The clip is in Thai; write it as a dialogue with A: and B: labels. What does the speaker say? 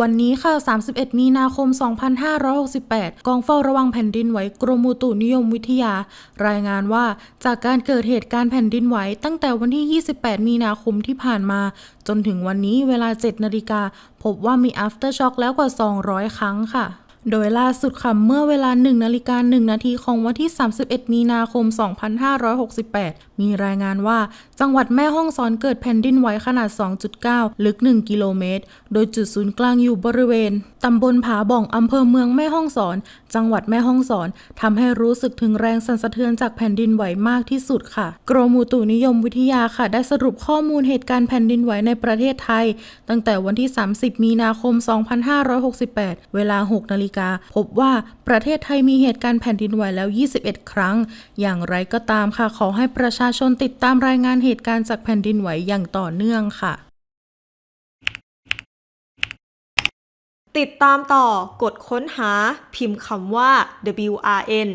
A: วันนี้ค่ะ 31 มีนาคม 2568 กองเฝ้าระวังแผ่นดินไหวกรมอุตุนิยมวิทยา รายงานว่าจากการเกิดเหตุการณ์แผ่นดินไหวตั้งแต่วันที่ 28 มีนาคมที่ผ่านมา จนถึงวันนี้เวลา 7 นาฬิกา พบว่ามี after shock แล้วกว่า 200 ครั้งค่ะ โดยล่าสุดค่ะเมื่อเวลา1นาฬิกา1นาทีของวันที่ 31 มีนาคม 2568 มีรายงานว่าจังหวัดแม่ฮ่องสอนเกิดแผ่นดินไหวขนาด 2.9 ลึก 1 กิโลเมตร โดยจุดศูนย์กลางอยู่บริเวณตำบลผาบ่องอำเภอเมืองแม่ฮ่องสอน จังหวัดแม่ฮ่องสอนทำให้รู้สึกถึงแรงสั่นสะเทือนจากแผ่นดินไหวมากที่สุดค่ะ กรมอุตุนิยมวิทยาค่ะ ได้สรุปข้อมูลเหตุการณ์แผ่นดินไหวในประเทศไทย ตั้งแต่วันที่ 30 มีนาคม 2568 เวลา 6นาฬิกา พบว่าประเทศไทยมีเหตุการณ์แผ่นดินไหวแล้ว 21 ครั้ง อย่างไรก็ตามค่ะ ขอให้ประชาชนติดตามรายงานเหตุการณ์จากแผ่นดินไหวอย่างต่อเนื่องค่ะ
B: ติดตามต่อกดค้นหาพิมพ์คำว่า WRN